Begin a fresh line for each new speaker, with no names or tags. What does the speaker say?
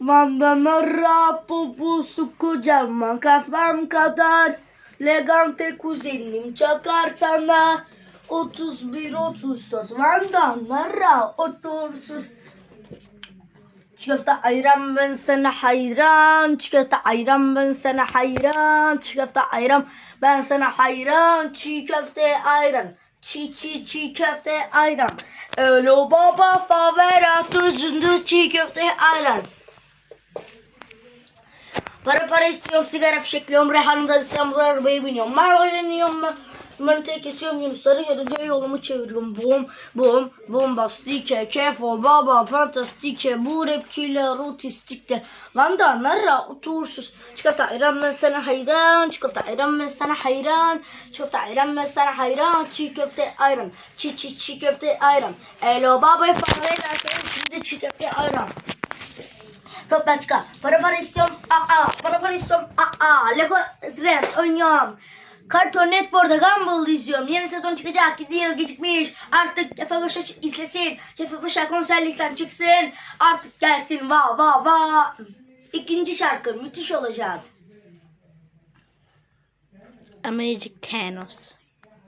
Bandana poposu kocaman kafam kadar. Legante kuzenim çakar sana. 31 34 Vandana otursuz. Köfte ayran ben sana hayran. Köfte ayran ben sana hayran. Köfte ayran ben sana hayran. Çiğ köfte ayran. Çiğ çiğ çiğ köfte ayran. Ölo baba favela tuzundu çiğ köfte ayran. Para para istiyorum sigara fişekliyorum. Reyhan'da İstanbul'a arabaya biniyorum. Marmara'ya iniyorum. Manitayı kesiyorum Yunusları yarıca yolumu çeviriyorum. Bom bom bombastike kefo baba fantastike bu rapçiler otistikte. Vanda narra otursuz. Çikolata ayran ben sana hayran. Çikolata ayran ben sana hayran. Çikolata ayran ben sana hayran. Çiğ köfte ayran. Çiğ çiğ çiğ köfte ayran. Elo baba favela içinde çiğ köfte ayran. Toptan çıkar. Para para istiyorum. Aa, para para istiyorum. Aa, Lego Trend oynuyorum. Cartoon Network'da Gumball izliyorum. Yeni sezon çıkacak. 7 yıl gecikmiş. Artık Cefe Paşa izlesin. Cefe Paşa konserlikten çıksın. Artık gelsin. Va va va. İkinci şarkı müthiş olacak.
Amazing Thanos.